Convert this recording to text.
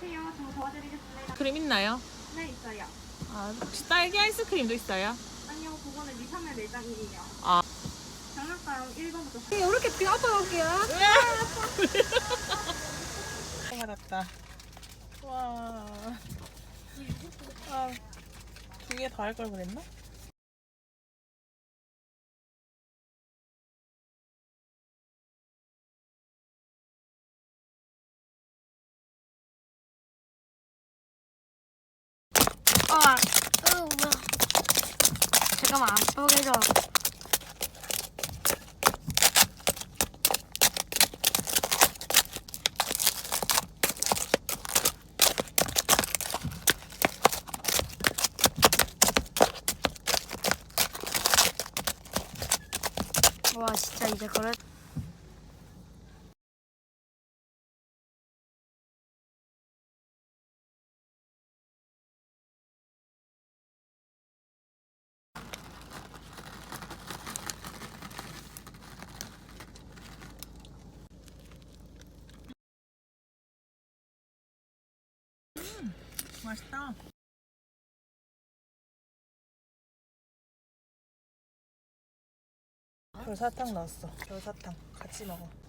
안녕하세요. 저 도와드리겠습니다. 크림 있나요? 네, 있어요. 아, 혹시 딸기 아이스크림도 있어요? 아니요, 그거는 미사면 매장이에요. 아. 장난감 1번부터 이렇게 비 아파 올게요. 받았다. 와. 아, 두개 더 할 걸 그랬나? 아, 으, 뭐야. 잠깐만, 안 뽀개져. 와, 진짜 이제 그 래. 맛있다. 별사탕 넣었어. 별사탕 같이 먹어.